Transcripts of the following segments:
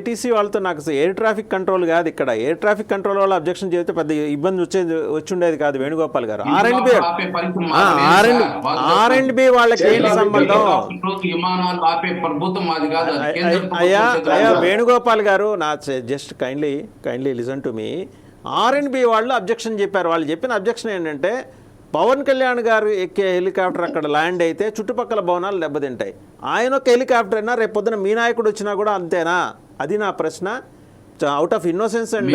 ATC వాళ్ళతో నాకు air traffic control కాదు ఇక్కడ. ఎయిర్ ట్రాఫిక్ కంట్రోల్ వాళ్ళు అబ్జెక్షన్ చేస్తే పెద్ద ఇబ్బంది వచ్చేది వచ్చి ఉండేది కాదు Venugopal garu. R and B R and R and B వాళ్ళకి ఏంటి సంబంధం? అయ్యా అయ్యా. వేణుగోపాల్ గారు నా just kindly kindly listen to me R and B వాళ్ళు అబ్జెక్షన్ చెప్పారు. వాళ్ళు చెప్పిన అబ్జెక్షన్ ఏంటంటే పవన్ కళ్యాణ్ గారు ఎక్కే హెలికాప్టర్ అక్కడ ల్యాండ్ అయితే చుట్టుపక్కల భవనాలు దెబ్బతింటాయి. ఆయన ఒక హెలికాప్టర్ అయినా రేపు పొద్దున మీ నాయకుడు వచ్చినా కూడా అంతేనా? అది నా ప్రశ్న. Out of innocence and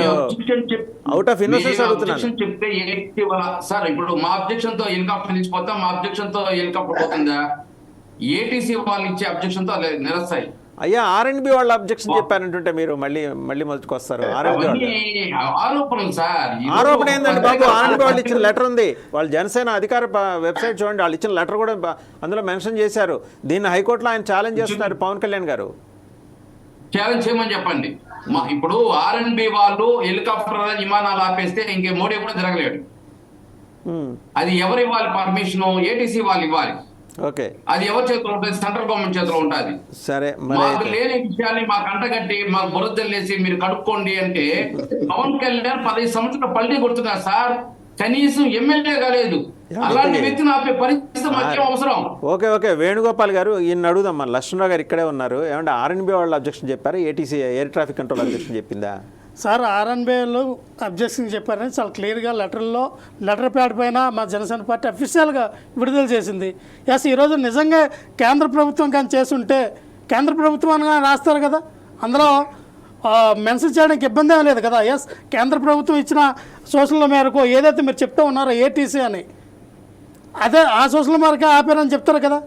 of innocence మీ అడుగుతున్నాను. చెప్తే సార్ ఇప్పుడు మా అబ్జెక్షన్తో హెలికాప్టర్ మా అబ్జెక్షన్తో హెలికాప్టర్ పోతుందా? ఏటీసీ వాళ్ళు ఇచ్చే అబ్జెక్షన్తో నిరస్తాయి అయ్యా ఆర్ అండ్ బి వాళ్ళు అబ్జెక్షన్ చెప్పారంటుంటే మీరు మళ్ళీ మళ్ళీ మొదటికి వస్తారు ఆర్ అండ్ బి వాళ్ళు. ఆరోపణ ఏందండి బాబు ఇచ్చిన లెటర్ ఉంది. వాళ్ళు జనసేన అధికార వెబ్సైట్ చూడండి వాళ్ళు ఇచ్చిన లెటర్ కూడా అందులో మెన్షన్ చేశారు. దీన్ని హైకోర్టులో ఆయన ఛాలెంజ్ చేస్తున్నారు పవన్ కళ్యాణ్ గారు. ఛాలెంజ్ చేయమని చెప్పండి. మా ఇప్పుడు ఆర్ఎన్బి వాళ్ళు హెలికాప్టర్ విమానాలు ఆపేస్తే ఇంకే మోడీ కూడా జరగలేడు హ్మ్, అది ఎవరు ఇవ్వాలి పర్మిషన్? ఏటీసీ వాళ్ళు ఇవ్వాలి. ఓకే. అది ఎవరి చేతిలో ఉంటుంది? సెంట్రల్ గవర్నమెంట్ చేతిలో ఉంటుంది. సరే మాకు లేని విషయాన్ని మాకు అంటగట్టి మాకు బురదల్లేసి మీరు కడుక్కోండి అంటే పవన్ కళ్యాణ్ పదహైదు సంవత్సరాల పల్టీ కొడుతున్నారు సార్. కనీసం ఎమ్మెల్యే కాలేదు. అలాంటి వ్యక్తిని ఆపే పరిస్థితి అవసరం? Okay okay. వేణుగోపాల్ గారు ఈయన అడుగుదాం మన లక్ష్మణరావు గారు ఇక్కడే ఉన్నారు. ఏమంటే ఆర్ఎన్బి వాళ్ళు అబ్జెక్షన్ చెప్పారు? ATC air traffic control objection చెప్పిందా? సార్ ఆర్ఎన్బిలో అబ్జెక్షన్ చెప్పారని చాలా క్లియర్గా లెటర్లో లెటర్ ప్యాడ్ పైన మా జనసేన పార్టీ అఫీషియల్గా విడుదల చేసింది. ఎస్ ఈరోజు నిజంగా కేంద్ర ప్రభుత్వం కానీ చేస్తుంటే కేంద్ర ప్రభుత్వం అనగా రాస్తారు కదా? అందులో మెన్షన్ చేయడానికి ఇబ్బంది ఏం లేదు కదా? ఎస్ కేంద్ర ప్రభుత్వం ఇచ్చిన సూచనల మేరకు ఏదైతే మీరు చెప్తూ ఉన్నారో ఏటీసీ అని అదే ఆ సోషల్ మార్కే ఆపారని చెప్తారు కదా?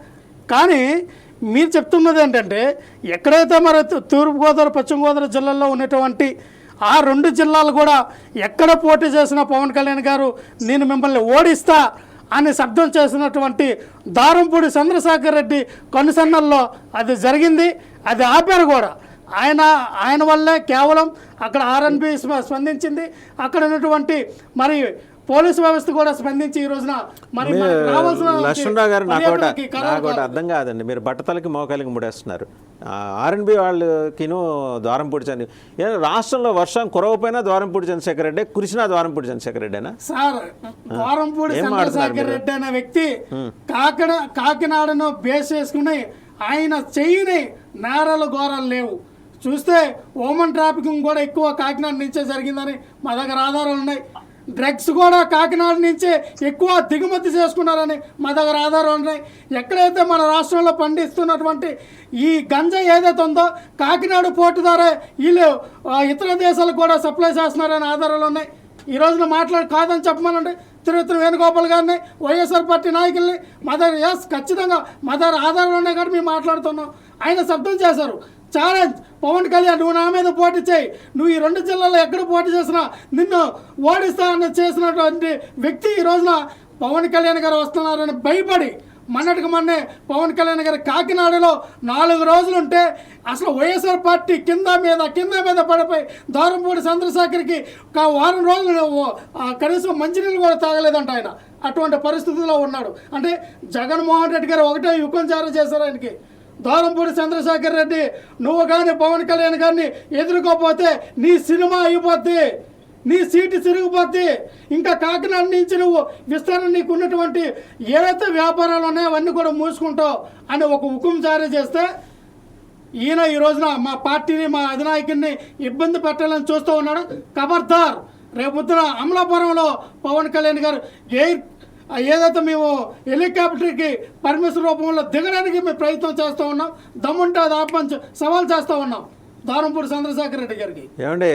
కానీ మీరు చెప్తున్నది ఏంటంటే ఎక్కడైతే మరి తూర్పుగోదావరి పశ్చిమ గోదావరి జిల్లాల్లో ఉన్నటువంటి ఆ రెండు జిల్లాలు కూడా ఎక్కడ పోటీ చేసిన పవన్ కళ్యాణ్ గారు నేను మిమ్మల్ని ఓడిస్తా అని శబ్దం చేసినటువంటి దారంపూడి చంద్రశేఖర్ రెడ్డి కనుసన్నల్లో అది జరిగింది అది ఆపారు కూడా. ఆయన ఆయన వల్లే కేవలం అక్కడ ఆర్ఎన్బి స్పందించింది. అక్కడ ఉన్నటువంటి మరి పోలీసు వ్యవస్థ కూడా స్పందించి ఈ రోజున మరి లక్ష్మణరావు గారు నాకు నాకు. అర్థం కాదండి. మీరు బట్టతలకి మోకాలికి ముడేస్తున్నారు. ఆర్ఎన్బి వాళ్ళకిను ద్వారంపూడి చంద్ర ఏ, రాష్ట్రంలో వర్షం కురవపోయినా ద్వారంపూడి చంద్రశేఖర్ రెడ్డి. కురిసినా ద్వారంపూడి చంద్రశేఖర్ రెడ్డినా? సార్ ద్వారంపూడి ఏం చంద్రశేఖర్ రెడ్డి అనే వ్యక్తి కాకినా కాకినాడను బేస్ చేసుకుని ఆయన చెయ్యిని నేరాలు ఘోరాలు లేవు. చూస్తే ఓమన్ ట్రాఫికింగ్ కూడా ఎక్కువ కాకినాడ నుంచే జరిగిందని మా దగ్గర ఆధారాలు ఉన్నాయి. డ్రగ్స్ కూడా కాకినాడ నుంచే ఎక్కువ దిగుమతి చేసుకున్నారని మా దగ్గర ఆధారం ఉన్నాయి. ఎక్కడైతే మన రాష్ట్రంలో పండిస్తున్నటువంటి ఈ గంజా ఏదైతే ఉందో కాకినాడ పోర్టు ద్వారా వీళ్ళు ఇతర దేశాలకు కూడా సప్లై చేస్తున్నారని ఆధారాలు ఉన్నాయి. ఈ రోజున మాట్లాడి కాదని చెప్పమనండి. తిరుపతి వేణుగోపాల్ గారిని వైఎస్ఆర్ పార్టీ నాయకుల్ని మదర్ ఎస్ ఖచ్చితంగా మదర్ ఆధారాలు ఉన్నాయి కాబట్టి మేము మాట్లాడుతున్నాం. ఆయన శబ్దం చేశారు. ఛాలెంజ్ పవన్ కళ్యాణ్ నువ్వు నా మీద పోటీ చేయి. నువ్వు ఈ రెండు జిల్లాల్లో ఎక్కడ పోటీ చేసినా నిన్ను ఓడిస్తా అని చేసినటువంటి వ్యక్తి ఈ రోజున పవన్ కళ్యాణ్ గారు వస్తున్నారని భయపడి మొన్నటికి మొన్నే పవన్ కళ్యాణ్ గారు కాకినాడలో నాలుగు రోజులు ఉంటే అసలు వైఎస్ఆర్ పార్టీ కింద మీద కింద మీద పడిపోయి దారంపూడి చంద్రశేఖర్కి ఒక వారం రోజులు ఓ- ఆ కనీసం మంచినీళ్ళు కూడా తాగలేదంట ఆయన. అటువంటి పరిస్థితుల్లో ఉన్నాడు. అంటే జగన్మోహన్ రెడ్డి గారు ఒకటే యుగం జారీ చేశారు ఆయనకి. దూరంపూడి చంద్రశేఖర్ రెడ్డి నువ్వు కానీ పవన్ కళ్యాణ్ గారిని ఎదుర్కోపోతే నీ సినిమా అయిపోద్ది నీ సీటు తిరిగిపోద్ది ఇంకా కాకినాడ నుంచి నువ్వు విస్తరణ నీకు ఉన్నటువంటి ఏదైతే వ్యాపారాలు ఉన్నాయో అవన్నీ కూడా మూసుకుంటావు అని ఒక హుకుం జారీ చేస్తే ఈయన ఈ రోజున మా పార్టీని మా అధినాయకుడిని ఇబ్బంది పెట్టాలని చూస్తూ ఉన్నాడు. ఖబర్దార్. రేపొద్దున అమలాపురంలో పవన్ కళ్యాణ్ గారు ఎయిర్ ఏదైతే మేము హెలికాప్టర్కి పర్మిషన్ రూపంలో దిగడానికి మేము ప్రయత్నం చేస్తూ ఉన్నాం దమ్ముంటే అది ఆపని సవాల్ చేస్తూ ఉన్నాం. దారంపూడి చంద్రశేఖర్ రెడ్డి గారికి. ఏమండి